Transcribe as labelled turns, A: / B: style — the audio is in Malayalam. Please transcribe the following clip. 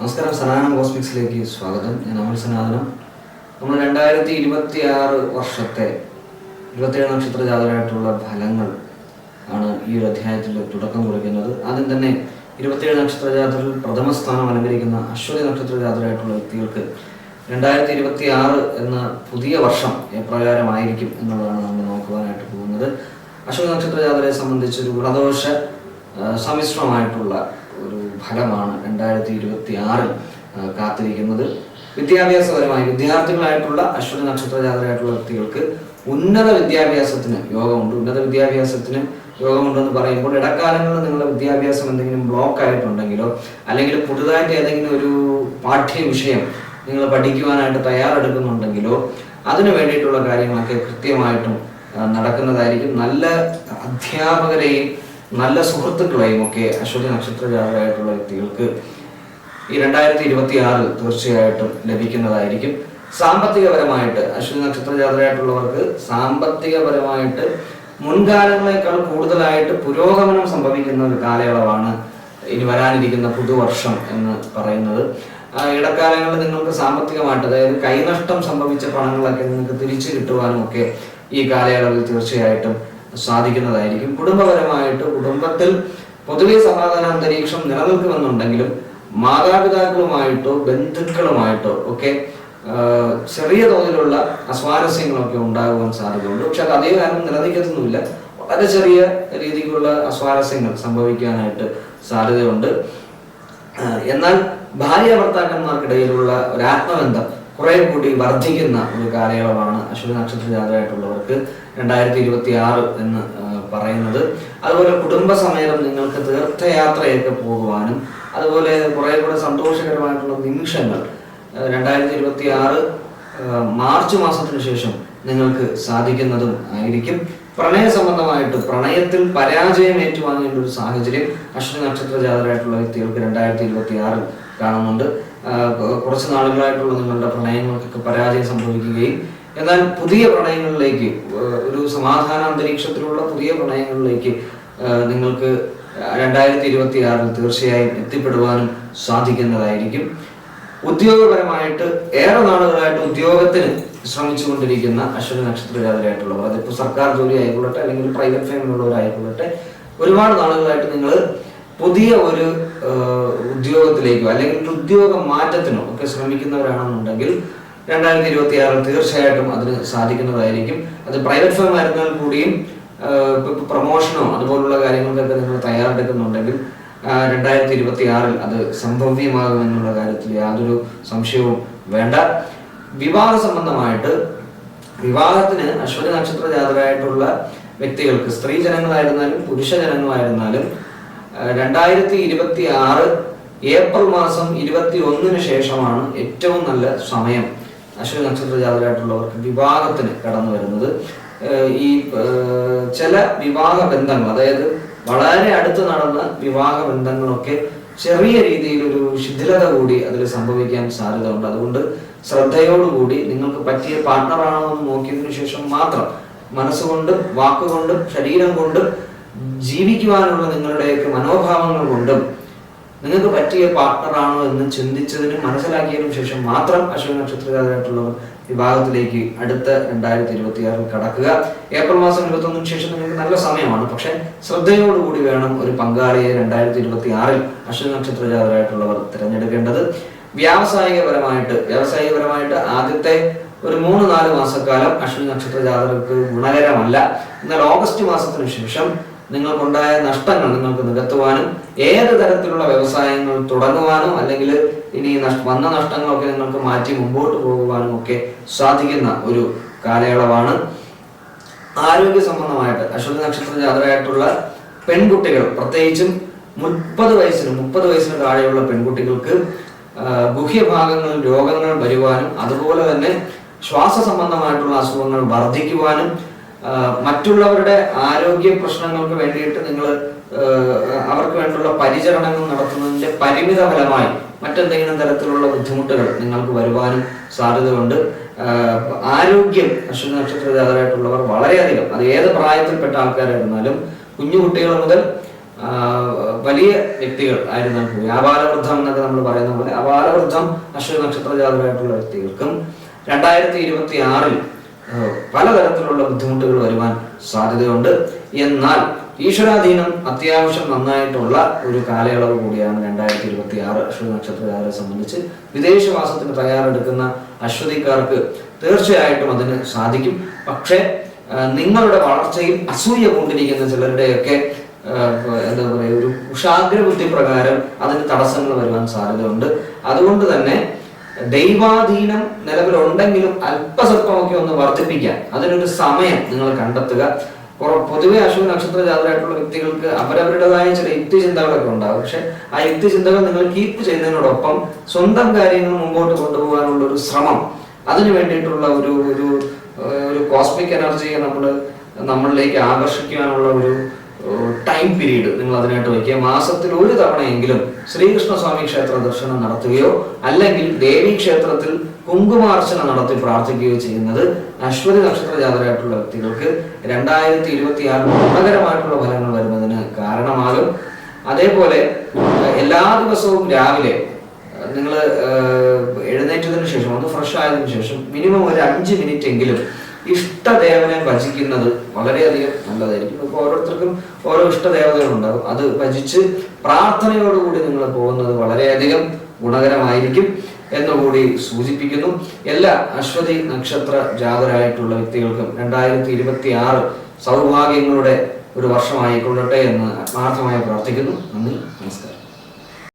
A: നമസ്കാരം സനാതനം കോസ്മിക്സിലേക്ക് സ്വാഗതം. ഞാൻ അമൽ സനാതനം. നമ്മൾ രണ്ടായിരത്തി ഇരുപത്തി ആറ് വർഷത്തെ ഇരുപത്തിയേഴ് നക്ഷത്ര ജാതകമായിട്ടുള്ള ഫലങ്ങൾ ആണ് ഈ ഒരു അധ്യായത്തിൽ തുടക്കം കുറിക്കുന്നത്. ആദ്യം തന്നെ ഇരുപത്തിയേഴ് നക്ഷത്ര ജാതകത്തിൽ പ്രഥമ സ്ഥാനം അലങ്കരിക്കുന്ന അശ്വതി നക്ഷത്ര ജാതകമായിട്ടുള്ള വ്യക്തികൾക്ക് രണ്ടായിരത്തി ഇരുപത്തി ആറ് എന്ന പുതിയ വർഷം എപ്രകാരമായിരിക്കും എന്നുള്ളതാണ് നമ്മൾ നോക്കുവാനായിട്ട് പോകുന്നത്. അശ്വതി നക്ഷത്ര ജാതകരെ സംബന്ധിച്ച് ഒരു ഗുണദോഷ സമ്മിശ്രമായിട്ടുള്ള ഫലമാണ് രണ്ടായിരത്തി ഇരുപത്തി ആറിൽ കാത്തിരിക്കുന്നത്. വിദ്യാഭ്യാസപരമായി വിദ്യാർത്ഥികളായിട്ടുള്ള അശ്വതി നക്ഷത്ര ജാതരായിട്ടുള്ള വ്യക്തികൾക്ക് ഉന്നത വിദ്യാഭ്യാസത്തിന് യോഗമുണ്ട്. ഉന്നത വിദ്യാഭ്യാസത്തിന് യോഗമുണ്ടെന്ന് പറയുമ്പോൾ ഇടക്കാലങ്ങളിൽ നിങ്ങളുടെ വിദ്യാഭ്യാസം എന്തെങ്കിലും ബ്ലോക്ക് ആയിട്ടുണ്ടെങ്കിലോ അല്ലെങ്കിൽ പുതുതായിട്ട് ഏതെങ്കിലും ഒരു പാഠ്യവിഷയം നിങ്ങൾ പഠിക്കുവാനായിട്ട് തയ്യാറെടുക്കുന്നുണ്ടെങ്കിലോ അതിനു വേണ്ടിയിട്ടുള്ള കാര്യങ്ങളൊക്കെ കൃത്യമായിട്ടും നടക്കുന്നതായിരിക്കും. നല്ല അധ്യാപകരെയും നല്ല സുഹൃത്തുക്കളെയും ഒക്കെ അശ്വതി നക്ഷത്ര ജാതകമായിട്ടുള്ള വ്യക്തികൾക്ക് ഈ രണ്ടായിരത്തി ഇരുപത്തി ആറിൽ തീർച്ചയായിട്ടും ലഭിക്കുന്നതായിരിക്കും. സാമ്പത്തികപരമായിട്ട് അശ്വതി നക്ഷത്ര ജാതരായിട്ടുള്ളവർക്ക് സാമ്പത്തികപരമായിട്ട് മുൻകാലങ്ങളെക്കാൾ കൂടുതലായിട്ട് പുരോഗമനം സംഭവിക്കുന്ന ഒരു കാലയളവാണ് ഇനി വരാനിരിക്കുന്ന പുതുവർഷം എന്ന് പറയുന്നത്. ഇടക്കാലങ്ങളിൽ നിങ്ങൾക്ക് സാമ്പത്തികമായിട്ട് അതായത് കൈനഷ്ടം സംഭവിച്ച പണങ്ങളൊക്കെ നിങ്ങൾക്ക് തിരിച്ചു കിട്ടുവാനും ഒക്കെ ഈ കാലയളവിൽ തീർച്ചയായിട്ടും സാധിക്കുന്നതായിരിക്കും. കുടുംബപരമായിട്ട് കുടുംബത്തിൽ പൊതുവെ സമാധാന അന്തരീക്ഷം നിലനിൽക്കുമെന്നുണ്ടെങ്കിലും മാതാപിതാക്കളുമായിട്ടോ ബന്ധുക്കളുമായിട്ടോ ഒക്കെ ചെറിയ തോതിലുള്ള അസ്വാരസ്യങ്ങളൊക്കെ ഉണ്ടാകുവാൻ സാധ്യതയുണ്ട്. പക്ഷെ അത് അതേ കാലം നിലനിൽക്കത്തൊന്നുമില്ല വളരെ ചെറിയ രീതിക്കുള്ള അസ്വാരസ്യങ്ങൾ സംഭവിക്കാനായിട്ട് സാധ്യതയുണ്ട്. എന്നാൽ ഭാര്യ ഭർത്താക്കന്മാർക്കിടയിലുള്ള ഒരു ആത്മബന്ധം കുറെ കൂടി വർദ്ധിക്കുന്ന ഒരു കാലയളവാണ് അശ്വതി നക്ഷത്ര ജാതകമായിട്ടുള്ളവർക്ക് രണ്ടായിരത്തി ഇരുപത്തി ആറ് എന്ന് പറയുന്നത്. അതുപോലെ കുടുംബസമേതം നിങ്ങൾക്ക് തീർത്ഥയാത്രയൊക്കെ പോകുവാനും അതുപോലെ കുറെ കൂടെ സന്തോഷകരമായിട്ടുള്ള നിമിഷങ്ങൾ രണ്ടായിരത്തി ഇരുപത്തി ആറ് മാർച്ച് മാസത്തിന് ശേഷം നിങ്ങൾക്ക് സാധിക്കുന്നതും ആയിരിക്കും. പ്രണയ സംബന്ധമായിട്ട് പ്രണയത്തിൽ പരാജയം ഏറ്റുവാങ്ങേണ്ട ഒരു സാഹചര്യം അശ്വതി നക്ഷത്ര ജാതരായിട്ടുള്ള വ്യക്തികൾക്ക് രണ്ടായിരത്തി ഇരുപത്തി ആറിൽ കാണുന്നുണ്ട്. കുറച്ച് നാളുകളായിട്ടുള്ള നിങ്ങളുടെ പ്രണയങ്ങൾക്കൊക്കെ പരാജയം സംഭവിക്കുകയും എന്നാൽ പുതിയ പ്രണയങ്ങളിലേക്ക് ഒരു സമാധാന അന്തരീക്ഷത്തിലുള്ള പുതിയ പ്രണയങ്ങളിലേക്ക് നിങ്ങൾക്ക് രണ്ടായിരത്തി ഇരുപത്തി ആറിൽ തീർച്ചയായും എത്തിപ്പെടുവാനും സാധിക്കുന്നതായിരിക്കും. ഉദ്യോഗപരമായിട്ട് ഏറെ നാളുകളായിട്ട് ഉദ്യോഗത്തിന് ശ്രമിച്ചുകൊണ്ടിരിക്കുന്ന അശ്വതി നക്ഷത്ര ജാതരായിട്ടുള്ളവർ അതിപ്പോൾ സർക്കാർ ജോലി ആയിക്കൊള്ളട്ടെ അല്ലെങ്കിൽ പ്രൈവറ്റ് ഫേമിലുള്ളവരായിക്കൊള്ളട്ടെ ഒരുപാട് നാളുകളായിട്ട് നിങ്ങൾ പുതിയ ഒരു ഉദ്യോഗത്തിലേക്കോ അല്ലെങ്കിൽ ഉദ്യോഗ മാറ്റത്തിനോ ഒക്കെ ശ്രമിക്കുന്നവരാണെന്നുണ്ടെങ്കിൽ രണ്ടായിരത്തി ഇരുപത്തി ആറിൽ തീർച്ചയായിട്ടും അതിന് സാധിക്കുന്നതായിരിക്കും. അത് പ്രൈവറ്റ് ഫേം ആയിരുന്നാൽ കൂടിയും പ്രൊമോഷനോ അതുപോലുള്ള കാര്യങ്ങൾക്കൊക്കെ നിങ്ങൾ തയ്യാറെടുക്കുന്നുണ്ടെങ്കിൽ രണ്ടായിരത്തി ഇരുപത്തി ആറിൽ അത് സംഭവ്യമാകും എന്നുള്ള കാര്യത്തിൽ യാതൊരു സംശയവും വേണ്ട. വിവാഹ സംബന്ധമായിട്ട് വിവാഹത്തിന് അശ്വതി നക്ഷത്ര ജാതരായിട്ടുള്ള വ്യക്തികൾക്ക് സ്ത്രീ ജനങ്ങളായിരുന്നാലും പുരുഷ ജനങ്ങളായിരുന്നാലും രണ്ടായിരത്തി ഇരുപത്തി ആറ് ഏപ്രിൽ മാസം ഇരുപത്തി ഒന്നിന് ശേഷമാണ് ഏറ്റവും നല്ല സമയം അശ്വതി നക്ഷത്ര ജാതരായിട്ടുള്ളവർക്ക് വിവാഹത്തിന് കടന്നു വരുന്നത്. ഈ ചില വിവാഹ ബന്ധങ്ങൾ അതായത് വളരെ അടുത്ത് നടന്ന വിവാഹ ബന്ധങ്ങളൊക്കെ ചെറിയ രീതിയിൽ ഒരു ശിഥിലത കൂടി അതിൽ സംഭവിക്കാൻ സാധ്യത ഉണ്ട് അതുകൊണ്ട് ശ്രദ്ധയോടുകൂടി നിങ്ങൾക്ക് പറ്റിയ പാർട്ണറാണോ എന്ന് നോക്കിയതിനു ശേഷം മാത്രം മനസ്സുകൊണ്ടും വാക്കുകൊണ്ടും ശരീരം കൊണ്ടും ജീവിക്കുവാനുള്ള നിങ്ങളുടെയൊക്കെ മനോഭാവങ്ങൾ കൊണ്ടും നിങ്ങൾക്ക് പറ്റിയ പാർട്ട്ണറാണോ എന്ന് ചിന്തിച്ചതിന് മനസ്സിലാക്കിയതിനും ശേഷം മാത്രം അശ്വതി നക്ഷത്രകാരായിട്ടുള്ളവർ വിഭാഗത്തിലേക്ക് അടുത്ത രണ്ടായിരത്തി ഇരുപത്തി ആറിൽ കടക്കുക. ഏപ്രിൽ മാസം ഇരുപത്തി ഒന്നിന് ശേഷം നിങ്ങൾക്ക് നല്ല സമയമാണ്. പക്ഷെ ശ്രദ്ധയോടുകൂടി വേണം ഒരു പങ്കാളിയെ രണ്ടായിരത്തി ഇരുപത്തി ആറിൽ അശ്വിന നക്ഷത്രജാതരായിട്ടുള്ളവർ തിരഞ്ഞെടുക്കേണ്ടത്. വ്യാവസായികപരമായിട്ട് വ്യാവസായികപരമായിട്ട് ആദ്യത്തെ ഒരു മൂന്ന് നാല് മാസക്കാലം അശ്വതി നക്ഷത്ര ജാതകർക്ക് ഗുണകരമല്ല. എന്നാൽ ഓഗസ്റ്റ് മാസത്തിന് ശേഷം നിങ്ങൾക്കുണ്ടായ നഷ്ടങ്ങൾ നിങ്ങൾക്ക് നികത്തുവാനും ഏത് തരത്തിലുള്ള വ്യവസായങ്ങൾ തുടങ്ങുവാനും അല്ലെങ്കിൽ ഇനി വന്ന നഷ്ടങ്ങളൊക്കെ നിങ്ങൾക്ക് മാറ്റി മുമ്പോട്ട് പോകുവാനും ഒക്കെ സാധിക്കുന്ന ഒരു കാലയളവാണ്. ആരോഗ്യ സംബന്ധമായിട്ട് അശ്വതി നക്ഷത്ര ജാതകമായിട്ടുള്ള പെൺകുട്ടികൾ പ്രത്യേകിച്ചും മുപ്പത് വയസ്സിന് മുപ്പത് വയസ്സിന് താഴെയുള്ള പെൺകുട്ടികൾക്ക് ഗുഹ്യഭാഗങ്ങളിൽ രോഗങ്ങൾ വരുവാനും അതുപോലെ തന്നെ ശ്വാസ സംബന്ധമായിട്ടുള്ള അസുഖങ്ങൾ വർദ്ധിക്കുവാനും മറ്റുള്ളവരുടെ ആരോഗ്യ പ്രശ്നങ്ങൾക്ക് വേണ്ടിയിട്ട് നിങ്ങൾ അവർക്ക് വേണ്ടിയുള്ള പരിചരണങ്ങൾ നടത്തുന്നതിന്റെ പരിമിത ഫലമായി മറ്റെന്തെങ്കിലും തരത്തിലുള്ള ബുദ്ധിമുട്ടുകൾ നിങ്ങൾക്ക് വരുവാനും സാധ്യതയുണ്ട്. ആരോഗ്യം അശ്വതി നക്ഷത്ര ജാതരായിട്ടുള്ളവർ വളരെയധികം അത് ഏത് പ്രായത്തിൽപ്പെട്ട ആൾക്കാരായിരുന്നാലും കുഞ്ഞു കുട്ടികൾ മുതൽ വലിയ വ്യക്തികൾ ആയിരുന്നു വ്യാപാരവൃദ്ധം എന്നൊക്കെ നമ്മൾ പറയുന്ന പോലെ അപാരവൃദ്ധം അശ്വതി നക്ഷത്ര ജാതരായിട്ടുള്ള വ്യക്തികൾക്കും രണ്ടായിരത്തി ഇരുപത്തി ആറിൽ പലതരത്തിലുള്ള ബുദ്ധിമുട്ടുകൾ വരുവാൻ സാധ്യതയുണ്ട്. എന്നാൽ ഈശ്വരാധീനം അത്യാവശ്യം നന്നായിട്ടുള്ള ഒരു കാലയളവ് കൂടിയാണ് രണ്ടായിരത്തി ഇരുപത്തി ആറ് അശ്വതി നക്ഷത്രകാരെ സംബന്ധിച്ച്. വിദേശവാസത്തിന് തയ്യാറെടുക്കുന്ന അശ്വതിക്കാർക്ക് തീർച്ചയായിട്ടും അതിന് സാധിക്കും. പക്ഷേ നിങ്ങളുടെ വളർച്ചയിൽ അസൂയ കൊണ്ടിരിക്കുന്ന ചിലരുടെയൊക്കെ എന്താ പറയുക ഒരു കുഷാഗ്ര ബുദ്ധി പ്രകാരം അതിന് തടസ്സങ്ങൾ വരുവാൻ സാധ്യതയുണ്ട്. അതുകൊണ്ട് തന്നെ ദൈവാധീനം നിലവിലുണ്ടെങ്കിലും അല്പസ്വല്പമൊക്കെ ഒന്ന് വർദ്ധിപ്പിക്കാൻ അതിനൊരു സമയം നിങ്ങൾ കണ്ടെത്തുക. പൊതുവെ അശ്വ നക്ഷത്ര ജാതരായിട്ടുള്ള വ്യക്തികൾക്ക് അവരവരുടേതായ ചില യുക്തി ചിന്തകളൊക്കെ ഉണ്ടാവും. പക്ഷെ ആ യുക്തി ചിന്തകൾ നിങ്ങൾ കീപ്പ് ചെയ്യുന്നതിനോടൊപ്പം സ്വന്തം കാര്യങ്ങൾ മുമ്പോട്ട് കൊണ്ടുപോകാനുള്ള ഒരു ശ്രമം അതിനു വേണ്ടിയിട്ടുള്ള ഒരു ഒരു കോസ്മിക് എനർജിയെ നമ്മൾ നമ്മളിലേക്ക് ആകർഷിക്കാനുള്ള ഒരു ടൈം പീരീഡ് നിങ്ങൾ അതിനായിട്ട് വയ്ക്കുക. മാസത്തിൽ ഒരു തവണയെങ്കിലും ശ്രീകൃഷ്ണസ്വാമി ക്ഷേത്ര ദർശനം നടത്തുകയോ അല്ലെങ്കിൽ ദേവീ ക്ഷേത്രത്തിൽ കുങ്കുമാർച്ചന നടത്തി പ്രാർത്ഥിക്കുകയോ ചെയ്യുന്നത് അശ്വതി നക്ഷത്ര ജാതരായിട്ടുള്ള വ്യക്തികൾക്ക് രണ്ടായിരത്തി ഇരുപത്തി ആറിൽ ഗുണകരമായിട്ടുള്ള ഫലങ്ങൾ വരുന്നതിന് കാരണമാകും. അതേപോലെ എല്ലാ ദിവസവും രാവിലെ നിങ്ങൾ എഴുന്നേറ്റതിന് ശേഷം ഒന്ന് ഫ്രഷ് ആയതിനു ശേഷം മിനിമം ഒരു അഞ്ച് മിനിറ്റ് എങ്കിലും ഇഷ്ടദേവനെ ഭജിക്കുന്നത് വളരെയധികം നല്ലതായിരിക്കും. ഇപ്പോൾ ഓരോരുത്തർക്കും ഓരോ ഇഷ്ടദേവതകളുണ്ടാകും. അത് ഭജിച്ച് പ്രാർത്ഥനയോടുകൂടി നിങ്ങൾ പോകുന്നത് വളരെയധികം ഗുണകരമായിരിക്കും എന്നുകൂടി സൂചിപ്പിക്കുന്നു. എല്ലാ അശ്വതി നക്ഷത്ര ജാതരായിട്ടുള്ള വ്യക്തികൾക്കും രണ്ടായിരത്തി ഇരുപത്തി ആറ് സൗഭാഗ്യങ്ങളുടെ ഒരു വർഷമായിക്കൊള്ളട്ടെ എന്ന് ആത്മാർത്ഥമായി പ്രാർത്ഥിക്കുന്നു. നന്ദി നമസ്കാരം.